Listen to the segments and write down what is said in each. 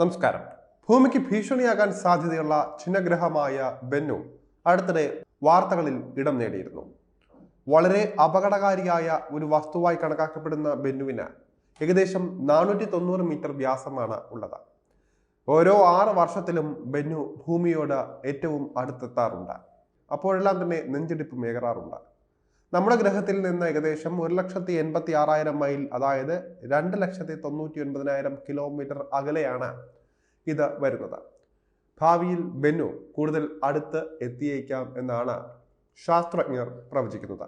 നമസ്കാരം. ഭൂമിക്ക് ഭീഷണിയാകാൻ സാധ്യതയുള്ള ചിഹ്നഗ്രഹമായ ബെന്നു അടുത്തിടെ വാർത്തകളിൽ ഇടം നേടിയിരുന്നു. വളരെ അപകടകാരിയായ ഒരു വസ്തുവായി കണക്കാക്കപ്പെടുന്ന ബെന്നുവിന് ഏകദേശം നാനൂറ്റി തൊണ്ണൂറ് മീറ്റർ വ്യാസമാണ് ഉള്ളത്. ഓരോ ആറ് വർഷത്തിലും ബെന്നു ഭൂമിയോട് ഏറ്റവും അടുത്തെത്താറുണ്ട്. അപ്പോഴെല്ലാം തന്നെ നെഞ്ചിടിപ്പ് മേകറാറുണ്ട് നമ്മുടെ ഗ്രഹത്തിൽ നിന്ന് ഏകദേശം ഒരു ലക്ഷത്തി എൺപത്തി ആറായിരം മൈൽ അതായത് രണ്ട് ലക്ഷത്തി തൊണ്ണൂറ്റി ഒൻപതിനായിരം കിലോമീറ്റർ അകലെയാണ് ഇത് വരുന്നത്. ഭാവിയിൽ ബെന്നു കൂടുതൽ അടുത്ത് എത്തിയേക്കാം എന്നാണ് ശാസ്ത്രജ്ഞർ പ്രവചിക്കുന്നത്.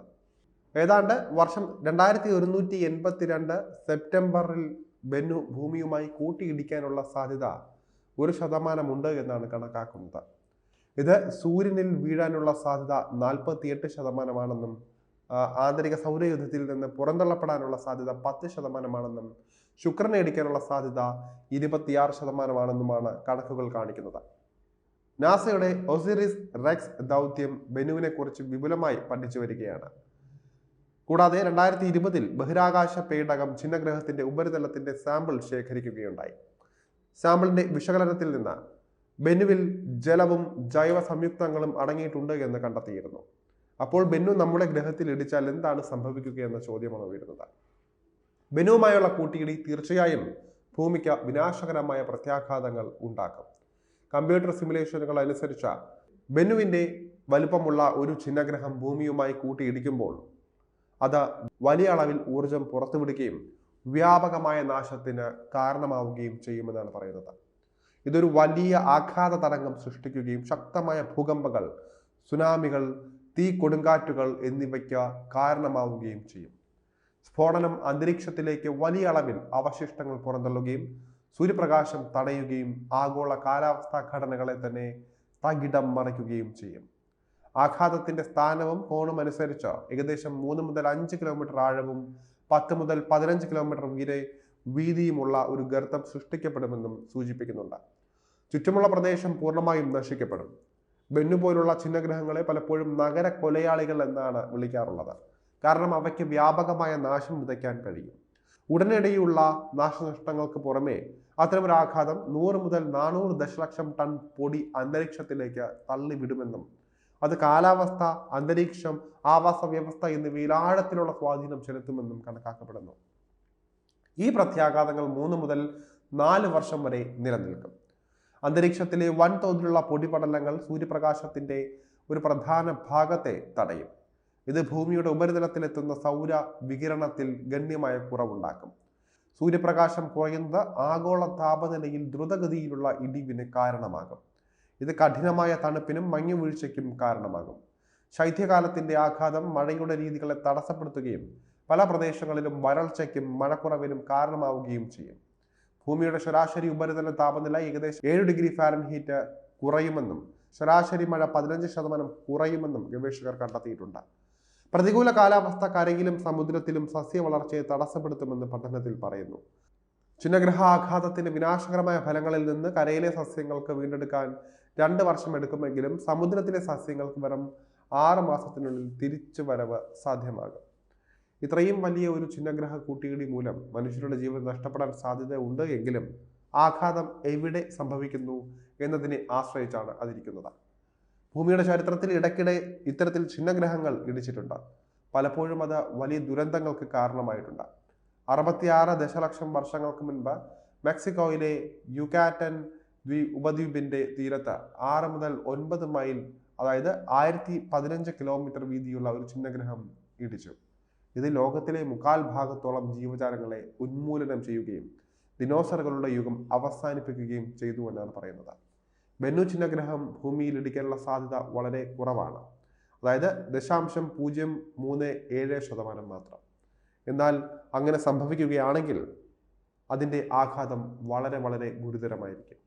ഏതാണ്ട് വർഷം രണ്ടായിരത്തി ഒരുന്നൂറ്റി എൺപത്തിരണ്ട് സെപ്റ്റംബറിൽ ബെന്നു ഭൂമിയുമായി കൂട്ടിയിടിക്കാനുള്ള സാധ്യത ഒരു ശതമാനമുണ്ട് എന്നാണ് കണക്കാക്കുന്നത്. ഇത് സൂര്യനിൽ വീഴാനുള്ള സാധ്യത നാൽപ്പത്തിയെട്ട് ശതമാനമാണെന്നും ആന്തരിക സൗരയുദ്ധത്തിൽ നിന്ന് പുറന്തള്ളപ്പെടാനുള്ള സാധ്യത പത്ത് ശതമാനമാണെന്നും ശുക്രനെ ഇടിക്കാനുള്ള സാധ്യത ഇരുപത്തിയാറ് ശതമാനമാണെന്നുമാണ് കണക്കുകൾ കാണിക്കുന്നത്. നാസയുടെ ഒസിറിസ് റെക്സ് ദൗത്യം ബെനുവിനെ കുറിച്ച് വിപുലമായി പഠിച്ചു വരികയാണ്. കൂടാതെ രണ്ടായിരത്തി ഇരുപതിൽ ബഹിരാകാശ പേടകം ചിഹ്നഗ്രഹത്തിന്റെ ഉപരിതലത്തിന്റെ സാമ്പിൾ ശേഖരിക്കുകയുണ്ടായി. സാമ്പിളിന്റെ വിശകലനത്തിൽ നിന്ന് ബെനുവിൽ ജലവും ജൈവ സംയുക്തങ്ങളും അടങ്ങിയിട്ടുണ്ട് എന്ന് കണ്ടെത്തിയിരുന്നു. അപ്പോൾ ബെന്നു നമ്മുടെ ഗ്രഹത്തിൽ ഇടിച്ചാൽ എന്താണ് സംഭവിക്കുക എന്ന ചോദ്യമാണ് ഉയരുന്നത്. ബെന്നുവുമായുള്ള കൂട്ടിയിടി തീർച്ചയായും ഭൂമിക്ക് വിനാശകരമായ പ്രത്യാഘാതങ്ങൾ ഉണ്ടാക്കും. കമ്പ്യൂട്ടർ സിമുലേഷനുകൾ അനുസരിച്ച ബെന്നുവിന്റെ വലുപ്പമുള്ള ഒരു ചിഹ്നഗ്രഹം ഭൂമിയുമായി കൂട്ടിയിടിക്കുമ്പോൾ അത് വലിയ അളവിൽ ഊർജം പുറത്തുവിടുകയും വ്യാപകമായ നാശത്തിന് കാരണമാവുകയും ചെയ്യുമെന്നാണ് പറയുന്നത്. ഇതൊരു വലിയ ആഘാത തരംഗം സൃഷ്ടിക്കുകയും ശക്തമായ ഭൂകമ്പങ്ങൾ സുനാമികൾ തീ കൊടുങ്കാറ്റുകൾ എന്നിവയ്ക്ക് കാരണമാവുകയും ചെയ്യും. സ്ഫോടനം അന്തരീക്ഷത്തിലേക്ക് വലിയ അളവിൽ അവശിഷ്ടങ്ങൾ പുറന്തള്ളുകയും സൂര്യപ്രകാശം തടയുകയും ആഗോള കാലാവസ്ഥാ ഘടനകളെ തന്നെ തകിടം മറിക്കുകയും ചെയ്യും. ആഘാതത്തിന്റെ സ്ഥാനവും കോണും അനുസരിച്ച് ഏകദേശം മൂന്ന് മുതൽ അഞ്ച് കിലോമീറ്റർ ആഴവും പത്ത് മുതൽ പതിനഞ്ച് കിലോമീറ്റർ വീരെ വീതിയുമുള്ള ഒരു ഗർത്തം സൃഷ്ടിക്കപ്പെടുമെന്നും സൂചിപ്പിക്കുന്നുണ്ട്. ചുറ്റുമുള്ള പ്രദേശം പൂർണമായും നശിക്കപ്പെടും. ബെന്നു പോലുള്ള ചിഹ്നഗ്രഹങ്ങളെ പലപ്പോഴും നഗര കൊലയാളികൾ എന്നാണ് വിളിക്കാറുള്ളത്. കാരണം അവയ്ക്ക് വ്യാപകമായ നാശം വിതയ്ക്കാൻ കഴിയും. ഉടനടിയുള്ള നാശനഷ്ടങ്ങൾക്ക് പുറമേ അത്തരമൊരാഘാതം നൂറ് മുതൽ നാനൂറ് ദശലക്ഷം ടൺ പൊടി അന്തരീക്ഷത്തിലേക്ക് തള്ളിവിടുമെന്നും അത് കാലാവസ്ഥ അന്തരീക്ഷം ആവാസ വ്യവസ്ഥ എന്നിവയിൽ ആഴത്തിലുള്ള സ്വാധീനം ചെലുത്തുമെന്നും കണക്കാക്കപ്പെടുന്നു. ഈ പ്രത്യാഘാതങ്ങൾ മൂന്ന് മുതൽ നാല് വർഷം വരെ നിലനിൽക്കും. അന്തരീക്ഷത്തിലെ വൻതോതിലുള്ള പൊടിപടലങ്ങൾ സൂര്യപ്രകാശത്തിന്റെ ഒരു പ്രധാന ഭാഗത്തെ തടയും. ഇത് ഭൂമിയുടെ ഉപരിതലത്തിലെത്തുന്ന സൗര വികിരണത്തിൽ ഗണ്യമായ കുറവുണ്ടാക്കും. സൂര്യപ്രകാശം കുറയുന്നത് ആഗോള താപനിലയിൽ ദ്രുതഗതിയിലുള്ള ഇടിവിന് കാരണമാകും. ഇത് കഠിനമായ തണുപ്പിനും മഞ്ഞുവീഴ്ചയ്ക്കും കാരണമാകും. ശൈത്യകാലത്തിന്റെ ആഘാതം മഴയുടെ രീതികളെ തടസ്സപ്പെടുത്തുകയും പല പ്രദേശങ്ങളിലും വരൾച്ചയ്ക്കും മഴക്കുറവിനും കാരണമാവുകയും ചെയ്യും. ഭൂമിയുടെ ശരാശരി ഉപരിതല താപനില ഏകദേശം ഏഴ് ഡിഗ്രി ഫാരൻഹീറ്റ് കുറയുമെന്നും ശരാശരി മഴ പതിനഞ്ച് ശതമാനം കുറയുമെന്നും ഗവേഷകർ കണ്ടെത്തിയിട്ടുണ്ട്. പ്രതികൂല കാലാവസ്ഥ കരയിലും സമുദ്രത്തിലും സസ്യ വളർച്ചയെ തടസ്സപ്പെടുത്തുമെന്ന് പഠനത്തിൽ പറയുന്നു. ചിന്നഗ്രഹാഘാതത്തിന്റെ വിനാശകരമായ ഫലങ്ങളിൽ നിന്ന് കരയിലെ സസ്യങ്ങൾക്ക് വീണ്ടെടുക്കാൻ രണ്ട് വർഷം എടുക്കുമെങ്കിലും സമുദ്രത്തിലെ സസ്യങ്ങൾക്ക് വെറും ആറ് മാസത്തിനുള്ളിൽ തിരിച്ചു വരവ് സാധ്യമാകും. ഇത്രയും വലിയ ഒരു ചിഹ്നഗ്രഹ കൂട്ടിയിടി മൂലം മനുഷ്യരുടെ ജീവൻ നഷ്ടപ്പെടാൻ സാധ്യത ഉണ്ട് എങ്കിലും ആഘാതം എവിടെ സംഭവിക്കുന്നു എന്നതിനെ ആശ്രയിച്ചാണ് അതിരിക്കുന്നത്. ഭൂമിയുടെ ചരിത്രത്തിൽ ഇടയ്ക്കിടെ ഇത്തരത്തിൽ ചിഹ്നഗ്രഹങ്ങൾ ഇടിച്ചിട്ടുണ്ട്. പലപ്പോഴും അത് വലിയ ദുരന്തങ്ങൾക്ക് കാരണമായിട്ടുണ്ട്. അറുപത്തിയാറ് ദശലക്ഷം വർഷങ്ങൾക്ക് മുൻപ് മെക്സിക്കോയിലെ യുക്കാറ്റൻ ദ്വീ ഉപദ്വീപിന്റെ തീരത്ത് ആറ് മുതൽ ഒൻപത് മൈൽ അതായത് ആയിരത്തി പതിനഞ്ച് കിലോമീറ്റർ വീതിയുള്ള ഒരു ചിഹ്നഗ്രഹം ഇടിച്ചു. ഇത് ലോകത്തിലെ മുക്കാൽ ഭാഗത്തോളം ജീവജാലങ്ങളെ ഉന്മൂലനം ചെയ്യുകയും ദിനോസറുകളുടെ യുഗം അവസാനിപ്പിക്കുകയും ചെയ്തു എന്നാണ് പറയുന്നത്. ബെന്നു ചിഹ്നഗ്രഹം ഭൂമിയിൽ ഇടിക്കാനുള്ള സാധ്യത വളരെ കുറവാണ്. അതായത് ദശാംശം പൂജ്യം മൂന്ന് ഏഴ് ശതമാനം മാത്രം. എന്നാൽ അങ്ങനെ സംഭവിക്കുകയാണെങ്കിൽ അതിന്റെ ആഘാതം വളരെ വളരെ ഗുരുതരമായിരിക്കും.